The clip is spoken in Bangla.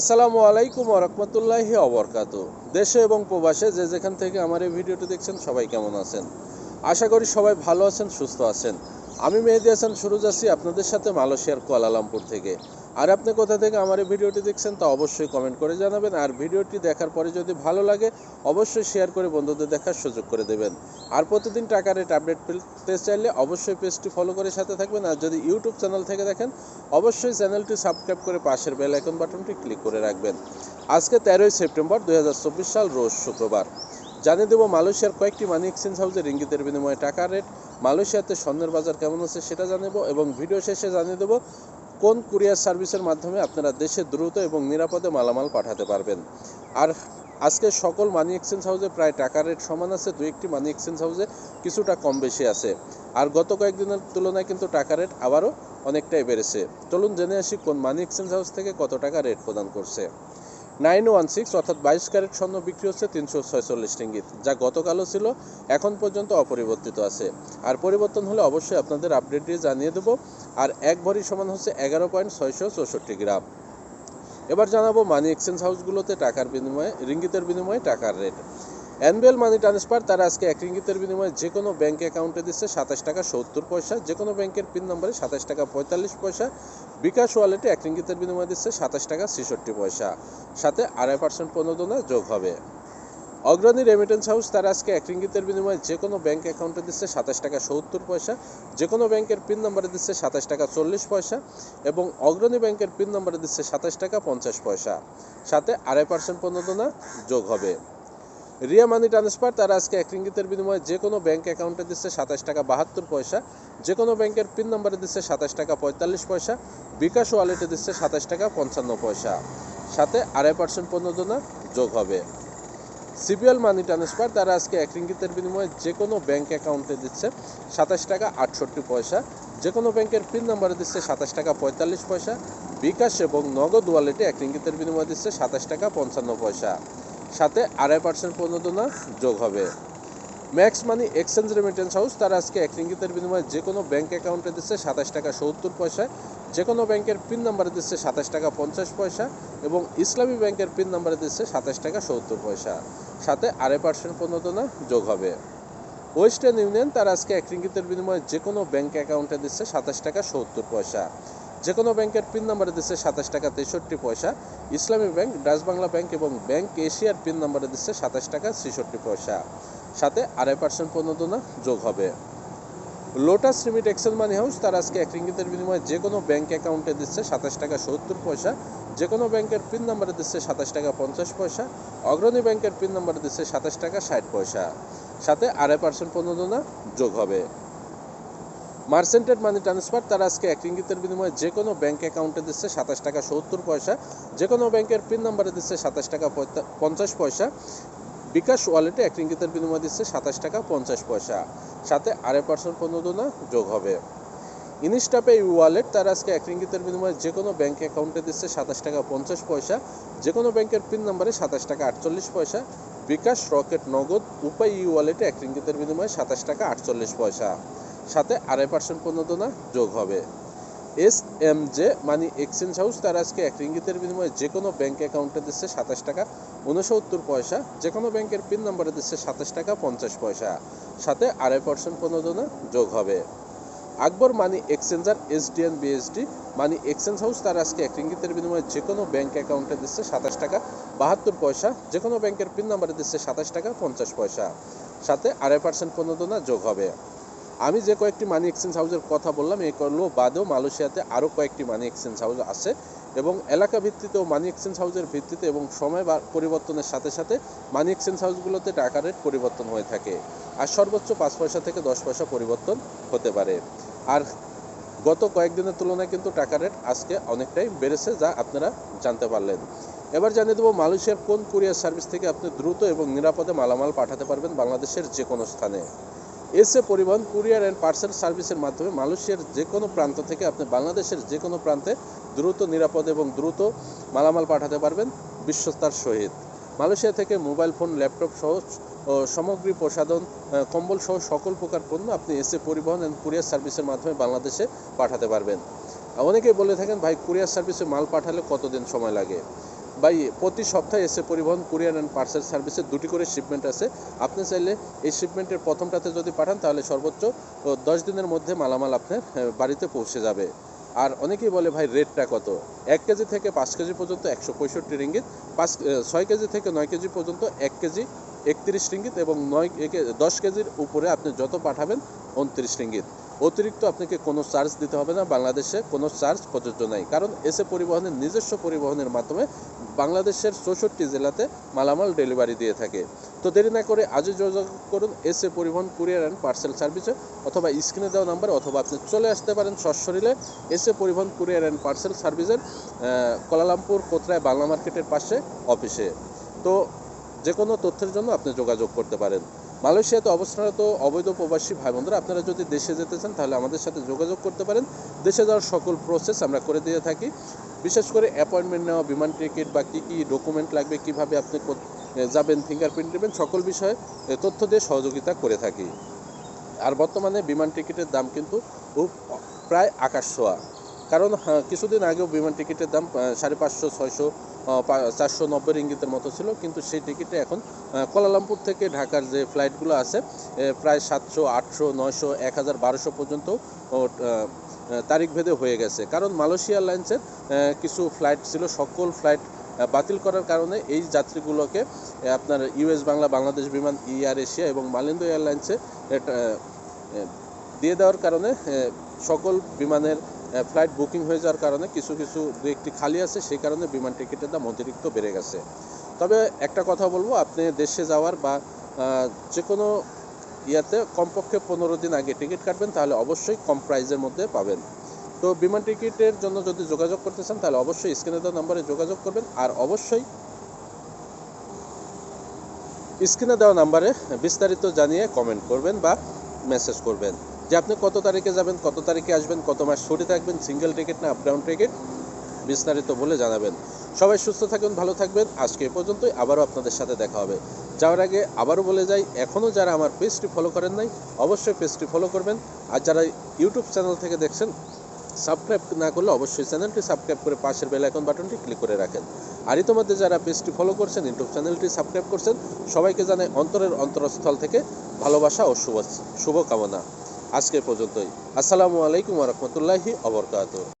আসসালামু আলাইকুম রহমতুল্লাহি অবরকাত দেশে এবং প্রবাসে যে যেখান থেকে আমার এই ভিডিওটি দেখছেন, সবাই কেমন আছেন? আশা করি সবাই ভালো আছেন, সুস্থ আছেন। আমি মেহেদি হাসান শুরু যাচ্ছি আপনাদের সাথে মালয়েশিয়ার কুয়ালালামপুর থেকে। আর আপনি কোথা থেকে আমার এই ভিডিওটি দেখছেন তা অবশ্যই কমেন্ট করে জানাবেন। আর ভিডিওটি দেখার পরে যদি ভালো লাগে, অবশ্যই শেয়ার করে বন্ধুদের দেখার সুযোগ করে দেবেন। আর প্রতিদিন টাকা রেট আপডেট পেতে চাইলে অবশ্যই পেজটি ফলো করে সাথে থাকবেন। আর যদি ইউটিউব চ্যানেল থেকে দেখেন, অবশ্যই চ্যানেলটি সাবস্ক্রাইব করে পাশের বেল আইকন বাটনটি ক্লিক করে রাখবেন। আজকে তেরোই সেপ্টেম্বর দু হাজার চব্বিশ সাল, রোজ শুক্রবার। জানিয়ে দেবো, মালয়েশিয়ার কয়েকটি মানি এক্সচেঞ্জ হাউসের ইঙ্গিতের বিনিময়ে টাকার রেট মালয়েশিয়াতে স্বর্ণের বাজার কেমন আছে সেটা জানাব এবং ভিডিও শেষে জানিয়ে দেবো কোন কুরিয়ার সার্ভিসের মাধ্যমে আপনারা দেশে দ্রুত এবং নিরাপদে মালামাল পাঠাতে পারবেন? আর আজকে সকল মানি এক্সচেঞ্জ হাউসে প্রায় টাকার রেট সমান আছে দু একটি মানি এক্সচেঞ্জ হাউসে কিছুটা কম বেশি আছে। আর গত কয়েকদিনের তুলনায় কিন্তু টাকা রেট আবারও অনেকটাই বেড়েছে। চলুন জেনে আসি কোন মানি এক্সচেঞ্জ হাউস থেকে কত টাকা রেট প্রদান করছে। নাইন ওয়ান সিক্স অর্থাৎ বাইশ ক্যারেট স্বর্ণ বিক্রি হচ্ছে তিনশো ছয়চল্লিশ টিঙ্গিত, যা গতকালও ছিল, এখন পর্যন্ত অপরিবর্তিত আছে। আর পরিবর্তন হলে অবশ্যই আপনাদের আপডেট দিয়ে জানিয়ে দেবো। আর এক ভরি সমান হচ্ছে এগারো পয়েন্ট ছয়শো চৌষট্টি গ্রাম। এবার জানাব মানি এক্সচেঞ্জ হাউসগুলোতে টাকার বিনিময়ে, রিঙ্গিতের বিনিময়ে টাকার রেট অ্যানুয়াল মানি ট্রান্সফার, তারা আজকে এক রিঙ্গিতের বিনিময়ে যে কোনো ব্যাঙ্ক অ্যাকাউন্টে দিচ্ছে সাতাশ টাকা সত্তর পয়সা যে কোনো ব্যাংকের পিন নম্বরে সাতাশ টাকা পঁয়তাল্লিশ পয়সা, বিকাশ ওয়ালেটে এক রিঙ্গিতের বিনিময়ে দিচ্ছে সাতাশ টাকা ছেষট্টি পয়সা। সাথে আড়াই পার্সেন্ট প্রণোদনা যোগ হবে। অগ্রণী রেমিটেন্স হাউস তারা আজকে এক রিঙ্গিতের বিনিময়ে যে কোনো ব্যাংক অ্যাকাউন্টে দিচ্ছে সাতাশ টাকা সত্তর পয়সা যে কোনো ব্যাংকের পিন নম্বরে দিচ্ছে সাতাশ টাকা চল্লিশ পয়সা এবং অগ্রণী ব্যাংকের পিন নম্বরে দিচ্ছে সাতাশ টাকা পঞ্চাশ পয়সা। সাথে আড়াই পার্সেন্ট প্রণোদনা যোগ হবে। রিয়া মানি ট্রান্সফার, তারা আজকে এক রিঙ্গিতের বিনিময়ে যে কোনো ব্যাংক অ্যাকাউন্টে দিচ্ছে সাতাশ টাকা বাহাত্তর পয়সা, যে কোনো ব্যাংকের পিন নম্বরে দিচ্ছে সাতাশ টাকা পঁয়তাল্লিশ পয়সা, বিকাশ ওয়ালেটে দিচ্ছে সাতাশ টাকা পঞ্চান্ন পয়সা। সাথে আড়াই পার্সেন্ট প্রণোদনা যোগ হবে। সিপিএল মানি ট্রান্সফার, তারা আজকে এক রিঙ্গিতের বিনিময়ে যে কোনো ব্যাংক অ্যাকাউন্টে দিচ্ছে সাতাশ টাকা আটষট্টি পয়সা, যে কোনো ব্যাংকের পিন নম্বরে দিচ্ছে সাতাশ টাকা পঁয়তাল্লিশ পয়সা, বিকাশ এবং নগদ ওয়ালেটে এক রিঙ্গিতের বিনিময়ে দিচ্ছে সাতাশ টাকা পঞ্চান্ন পয়সা। সাথে আড়াই পার্সেন্ট প্রণোদনা যোগ হবে। Max money exchange remittance house তারা আজকে এক রিঙ্গিতের বিনিময়ে যে কোনো ব্যাংক অ্যাকাউন্টে দিচ্ছে সাতাশ টাকা সত্তর পয়সা যে কোনো ব্যাংকের পিন নাম্বারে দিচ্ছে সাতাশ টাকা পঞ্চাশ পয়সা এবং ইসলামী ব্যাংকের পিন নাম্বারে দিচ্ছে সাতাশ টাকা সত্তর পয়সা। সাথে আড়াই পার্সেন্ট প্রণোদনা যোগ হবে। ওয়েস্টার্ন ইউনিয়ন তার আজকে এক রিঙ্গিতের বিনিময়ে যে কোনো ব্যাংক অ্যাকাউন্টে দিচ্ছে সাতাশ টাকা সত্তর পয়সা। যে কোনো ব্যাংকের পিন নাম্বারে দিচ্ছে সাতাশ টাকা তেষট্টি পয়সা। Islami bank, Dutch Bangla bank এবং ব্যাংক এশিয়ার পিন নাম্বারে দিচ্ছে সাতাশ টাকা ছেষট্টি পয়সা। সাথে আড়াই পার্সেন্ট প্রণোদনা যোগ হবে। Lotus remit excel money house তার আজকে এক রিঙ্গিতের বিনিময়ে যে কোনো ব্যাংক অ্যাকাউন্টে দিচ্ছে সাতাশ টাকা সত্তর পয়সা যে কোনো ব্যাংকের পিন নাম্বারে দিচ্ছে সাতাশ টাকা পঞ্চাশ পয়সা, অগ্রণী ব্যাংকের পিন নাম্বারে দিচ্ছে সাতাশ টাকা ষাট পয়সা। সাথে আড়াই পার্সেন্ট প্রণোদনা যোগ হবে। মার্সেন্টেড মানি ট্রান্সফার, তারা আজকে এক রিঙ্গিতের বিনিময়ে যে কোনো ব্যাংক অ্যাকাউন্টে দিচ্ছে সাতাশ টাকা সত্তর পয়সা, যে কোনো ব্যাংকের পিন নাম্বারে দিচ্ছে সাতাশ টাকা পঞ্চাশ পয়সা, বিকাশ ওয়ালেটে এক রিঙ্গিতের বিনিময়ে দিচ্ছে সাতাশ টাকা পঞ্চাশ পয়সা। সাথে আড়াই পার্সেন্ট প্রণোদনা যোগ হবে। ইনস্টাপে এই ওয়ালেট, তার আজকে এক রিঙ্গিতের বিনিময়ে যে কোনো ব্যাংক অ্যাকাউন্টে দিচ্ছে সাতাশ টাকা পঞ্চাশ পয়সা, যে কোনো ব্যাংকের পিন নাম্বারে সাতাশ টাকা আটচল্লিশ পয়সা, বিকাশ রকেট নগদ, উপায় ই ওয়ালেটে এক রিঙ্গিতের বিনিময়ে সাতাশ টাকা আটচল্লিশ পয়সা। সাথে আড়াই পার্সেন্ট প্রণোদনা যোগ হবে। S M J money exchange house তার আজকে এক রিঙ্গিতের বিনিময়ে যে কোনো ব্যাংক অ্যাকাউন্টে দিচ্ছে সাতাশ টাকা উনসত্তর পয়সা যে কোনো ব্যাংকের পিন নাম্বারে দিচ্ছে সাতাশ টাকা, পঞ্চাশ পয়সা। সাথে আড়াই পার্সেন্ট প্রণোদনা যোগ হবে। Akbar money exchanger SDN BSD money exchange house তার আজকে এক রিঙ্গিতের বিনিময়ে যে কোনো ব্যাংক অ্যাকাউন্টে দিচ্ছে সাতাশ টাকা, বাহাত্তর পয়সা যে কোনো ব্যাংকের পিন নাম্বারে দিচ্ছে সাতাশ টাকা, পঞ্চাশ পয়সা। সাথে আড়াই পার্সেন্ট প্রণোদনা যোগ হবে। আমি যে কয়েকটি মানি এক্সচেঞ্জ হাউসের কথা বললাম, এই করল, বাদেও মালয়েশিয়াতে আরও কয়েকটি মানি এক্সচেঞ্জ হাউস আছে এবং এলাকা ভিত্তিতেও মানি এক্সচেঞ্জ হাউসের ভিত্তিতে এবং সময় পরিবর্তনের সাথে সাথে মানি এক্সচেঞ্জ হাউসগুলোতে টাকা রেট পরিবর্তন হয়ে থাকে। আর সর্বোচ্চ পাঁচ পয়সা থেকে দশ পয়সা পরিবর্তন হতে পারে। আর গত কয়েকদিনের তুলনায় কিন্তু টাকা রেট আজকে অনেকটাই বেড়েছে, যা আপনারা জানতে পারলেন। এবার জানিয়ে দেবো মালয়েশিয়ার কোন কুরিয়ার সার্ভিস থেকে আপনি দ্রুত এবং নিরাপদে মালামাল পাঠাতে পারবেন বাংলাদেশের যে কোনো স্থানে। এসএ পরিবহন, কুরিয়ার অ্যান্ড পার্সেল সার্ভিসের মাধ্যমে মালয়েশিয়ার যে কোনো প্রান্ত থেকে আপনি বাংলাদেশের যে কোনো প্রান্তে দ্রুত, নিরাপদ এবং দ্রুত মালামাল পাঠাতে পারবেন বিশ্বস্তার সহিত। মালয়েশিয়া থেকে মোবাইল ফোন, ল্যাপটপ সহ সামগ্রী প্রসাধন কম্বল সহ সকল প্রকার পণ্য আপনি এসএ পরিবহন অ্যান্ড কুরিয়ার সার্ভিসের মাধ্যমে বাংলাদেশে পাঠাতে পারবেন। অনেকেই বলে থাকেন, ভাই, কুরিয়ার সার্ভিসে মাল পাঠালে কতদিন সময় লাগে? ভাই, প্রতি সপ্তাহে এসে পরিবহন কুরিয়ার অ্যান্ড পার্সেল সার্ভিসের দুটি করে শিপমেন্ট আছে। আপনি চাইলে এই শিপমেন্টের প্রথমটাতে যদি পাঠান, তাহলে সর্বোচ্চ দশ দিনের মধ্যে মালামাল আপনার বাড়িতে পৌঁছে যাবে। আর অনেকেই বলে, ভাই রেটটা কত? এক কেজি থেকে পাঁচ কেজি পর্যন্ত একশো পঁয়ষট্টি রিঙ্গিত, পাঁচ ছয় কেজি থেকে নয় কেজি পর্যন্ত এক কেজি একত্রিশ রিঙ্গিত এবং নয় দশ কেজির উপরে আপনি যত পাঠাবেন, উনত্রিশ রিঙ্গিত। অতিরিক্ত আপনাকে কোনো চার্জ দিতে হবে না, বাংলাদেশে কোনো চার্জ প্রযোজ্য নাই। কারণ এসে পরিবহনের নিজস্ব পরিবহনের মাধ্যমে বাংলাদেশের চৌষট্টি জেলাতে মালামাল ডেলিভারি দিয়ে থাকে। তো দেরি না করে আজই যোগাযোগ করুন, এসে পরিবহন কুরিয়ার অ্যান্ড পার্সেল সার্ভিসে অথবা স্ক্রিনে দেওয়া নাম্বার অথবা আপনি চলে আসতে পারেন সশরীরে। S A Paribahan courier and parcel সার্ভিসের কোলালামপুর কোতরায় বাংলা মার্কেটের পাশে অফিসে তো যে কোনো তথ্যের জন্য আপনি যোগাযোগ করতে পারেন। মালয়েশিয়াতে অবস্থানরত অবৈধ প্রবাসী ভাই বোনরা আপনারা যদি দেশে যেতে চান তাহলে আমাদের সাথে যোগাযোগ করতে পারেন। দেশে যাওয়ার সকল প্রসেস আমরা করে দিয়ে থাকি। বিশেষ করে অ্যাপয়েন্টমেন্ট নেওয়া বিমান টিকিট বা কী কী ডকুমেন্ট লাগবে কীভাবে আপনি যাবেন ফিঙ্গারপ্রিন্ট দেবেন সকল বিষয়ে তথ্য দিয়ে সহযোগিতা করে থাকি। আর বর্তমানে বিমান টিকিটের দাম কিন্তু প্রায় আকাশ ছোঁয়া। কারণ হ্যাঁ, কিছুদিন আগেও বিমান টিকিটের দাম সাড়ে পাঁচশো ছয়শো চারশো নব্বই রিঙ্গিতের মতো ছিল কিন্তু সেই টিকিটে এখন কোলালামপুর থেকে ঢাকার যে ফ্লাইটগুলো আছে প্রায় সাতশো আটশো নয়শো এক হাজার বারোশো পর্যন্ত ও, আহ, আহ, তারিখ ভেদে হয়ে গেছে। কারণ মালয়েশিয়া এয়ারলাইন্সের কিছু ফ্লাইট ছিল সকল ফ্লাইট বাতিল করার কারণে এই যাত্রীগুলোকে আপনার ইউএস বাংলা বাংলাদেশ বিমান এয়ার এশিয়া এবং মালিন্দ এয়ারলাইন্সে দিয়ে দেওয়ার কারণে সকল বিমানের ফ্লাইট বুকিং হয়ে যাওয়ার কারণে কিছু কিছু দু একটি খালি আছে, সেই কারণে বিমান টিকিটের দাম অতিরিক্ত বেড়ে গেছে। তবে একটা কথা বলব, আপনি দেশে যাওয়ার বা যে কোনো ইয়াতে কমপক্ষে পনেরো দিন আগে টিকিট কাটবেন, তাহলে অবশ্যই কম প্রাইজের মধ্যে পাবেন। তো বিমান টিকিটের জন্য যদি যোগাযোগ করতে চান, তাহলে অবশ্যই স্ক্রিনে দেওয়া নম্বরে যোগাযোগ করবেন, আর অবশ্যই স্ক্রিনে দেওয়া নাম্বারে বিস্তারিত জানিয়ে কমেন্ট করবেন বা মেসেজ করবেন। যে আপনি কত তারিখে যাবেন, কত তারিখে আসবেন, কত মাস ছুটি থাকবেন সিঙ্গেল টিকিট না আপ ডাউন টিকিট বিস্তারিত বলে জানাবেন। সবাই সুস্থ থাকবেন ভালো থাকবেন। আজকে এ পর্যন্তই, আবারও আপনাদের সাথে দেখা হবে। যাওয়ার আগে আবারও বলে যাই এখনও যারা আমার পেজটি ফলো করেন নাই, অবশ্যই পেজটি ফলো করবেন। আর যারা ইউটিউব চ্যানেল থেকে দেখছেন সাবস্ক্রাইব না করলে অবশ্যই চ্যানেলটি সাবস্ক্রাইব করে পাশের বেল আইকন বাটনটি ক্লিক করে রাখেন। আর ইতিমধ্যে যারা পেজটি ফলো করছেন ইউটিউব চ্যানেলটি সাবস্ক্রাইব করছেন, সবাইকে জানাই অন্তরের অন্তরস্থল থেকে ভালোবাসা ও শুভ শুভকামনা। আজকে এ পর্যন্তই। আসসালামু আলাইকুম রহমতুল্লাহি অবরকাত